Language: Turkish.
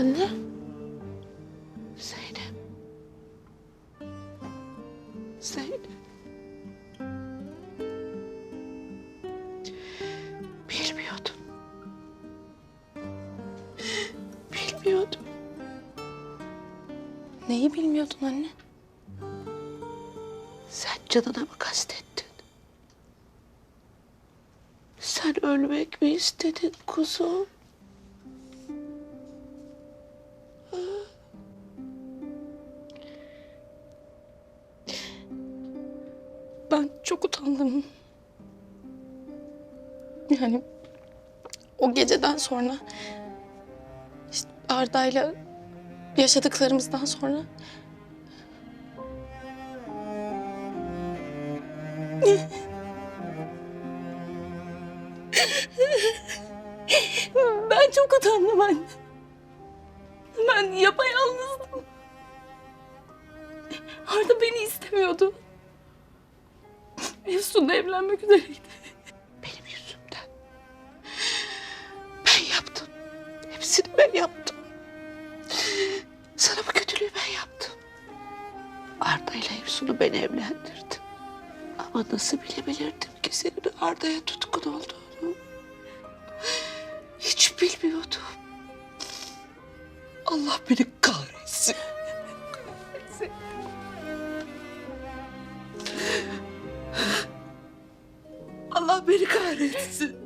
Anne. Zeynep. Zeynep. Bilmiyordum. Bilmiyordum. Neyi bilmiyordun anne? Sen canına mı kastettin? Sen ölmek mi istedin kuzum? Ben çok utandım. Yani o geceden sonra işte Arda'yla yaşadıklarımızdan sonra ben çok utandım anne. Ben yapayalnızdım. Arda beni istemiyordu. Efsun'la evlenmek üzereydi. Benim yüzümden. Ben yaptım. Hepsini ben yaptım. Sana bu kötülüğü ben yaptım. Arda ile Efsun'u ben evlendirdim. Ama nasıl bilebilirdim ki senin Arda'ya tutkun olduğunu? Hiç bilmiyordum. Allah beni kahretsin. Kahretsin. Allah beni kahretsin.